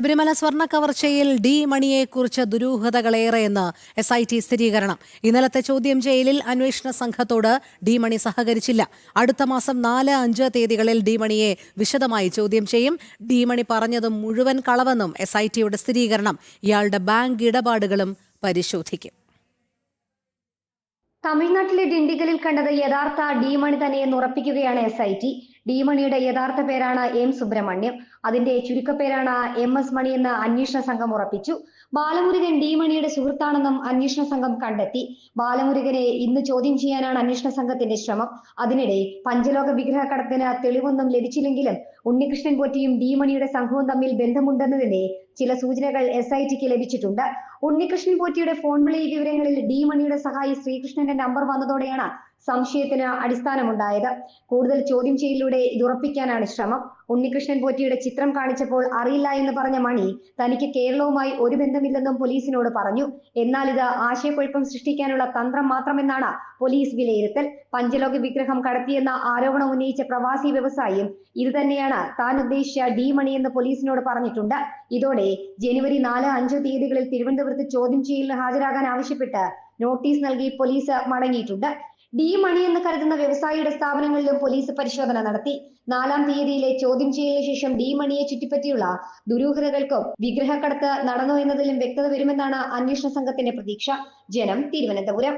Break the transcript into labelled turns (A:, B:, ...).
A: ശബരിമല സ്വർണ കവർച്ചയിൽ ഡി മണിയെക്കുറിച്ച് ദുരൂഹതകളേറെയെന്ന് എസ് ഐ ടി സ്ഥിരീകരണം. ഇന്നലത്തെ ചോദ്യം ചെയ്യലിൽ അന്വേഷണ സംഘത്തോട് ഡി മണി സഹകരിച്ചില്ല. അടുത്ത മാസം നാല് അഞ്ച് തീയതികളിൽ ഡി മണിയെ വിശദമായി ചോദ്യം ചെയ്യും. ഡി മണി പറഞ്ഞതും മുഴുവൻ കളവെന്നും എസ് ഐ ടിയുടെ സ്ഥിരീകരണം. ഇയാളുടെ ബാങ്ക് ഇടപാടുകളും പരിശോധിക്കും.
B: തമിഴ്നാട്ടിലെ ഡിണ്ടിഗലിൽ കണ്ടത് യഥാർത്ഥ ഡി മണി തന്നെയെന്ന് ഉറപ്പിക്കുകയാണ് എസ് ഐ ടി ഡി മണിയുടെ യഥാർത്ഥ പേരാണ് എം സുബ്രഹ്മണ്യം. അതിന്റെ ചുരുക്കപ്പേരാണ് എം എസ് മണി എന്ന് അന്വേഷണ സംഘം ഉറപ്പിച്ചു. ബാലമുരുകൻ ഡിമണിയുടെ സുഹൃത്താണെന്നും അന്വേഷണ സംഘം കണ്ടെത്തി. ബാലമുരുകനെ ഇന്ന് ചോദ്യം ചെയ്യാനാണ് അന്വേഷണ സംഘത്തിന്റെ ശ്രമം. അതിനിടെ പഞ്ചലോക വിഗ്രഹ കടത്തിന് തെളിവൊന്നും ലഭിച്ചില്ലെങ്കിലും ഉണ്ണികൃഷ്ണൻ പോറ്റിയും ഡി മണിയുടെ സംഘവും തമ്മിൽ ബന്ധമുണ്ടെന്നതിന്റെ ചില സൂചനകൾ എസ് ഐ ടിക്ക് ലഭിച്ചിട്ടുണ്ട്. ഉണ്ണികൃഷ്ണൻ പോറ്റിയുടെ ഫോൺ വിളി വിവരങ്ങളിൽ ഡി മണിയുടെ സഹായി ശ്രീകൃഷ്ണന്റെ നമ്പർ വന്നതോടെയാണ് സംശയത്തിന് അടിസ്ഥാനമുണ്ടായത്. കൂടുതൽ ചോദ്യം ചെയ്യലിലൂടെ ഇത് ഉറപ്പിക്കാനാണ് ശ്രമം. ഉണ്ണികൃഷ്ണൻ പോറ്റിയുടെ ചിത്രം കാണിച്ചപ്പോൾ അറിയില്ല എന്ന് പറഞ്ഞ മണി തനിക്ക് കേരളവുമായി ഒരു ബന്ധമില്ലെന്നും പോലീസിനോട് പറഞ്ഞു. എന്നാൽ ഇത് ആശയക്കുഴപ്പം സൃഷ്ടിക്കാനുള്ള തന്ത്രം മാത്രമെന്നാണ് പോലീസ് വിലയിരുത്തൽ. പഞ്ചലോക വിഗ്രഹം കടത്തിയെന്ന ആരോപണം ഉന്നയിച്ച പ്രവാസി വ്യവസായിയും ഇത് തന്നെയാണ് താൻ ഉദ്ദേശിച്ച ഡി മണി എന്ന് പോലീസിനോട് പറഞ്ഞിട്ടുണ്ട്. ഇതോടെ ജനുവരി നാല് അഞ്ച് തീയതികളിൽ തിരുവനന്തപുരത്ത് ചോദ്യം ചെയ്യലിന് ഹാജരാകാൻ ആവശ്യപ്പെട്ട് നോട്ടീസ് നൽകി പോലീസ് മടങ്ങിയിട്ടുണ്ട്. ഡി മണി എന്ന് കരുതുന്ന വ്യവസായിയുടെ സ്ഥാപനങ്ങളിലും പോലീസ് പരിശോധന നടത്തി. നാലാം തീയതിയിലെ ചോദ്യം ചെയ്യലിന് ശേഷം ഡി മണിയെ ചുറ്റിപ്പറ്റിയുള്ള ദുരൂഹതകൾക്കും വിഗ്രഹക്കടത്ത് നടന്നു എന്നതിലും വ്യക്തത വരുമെന്നാണ് അന്വേഷണ സംഘത്തിന്റെ പ്രതീക്ഷ. ജനം തിരുവനന്തപുരം.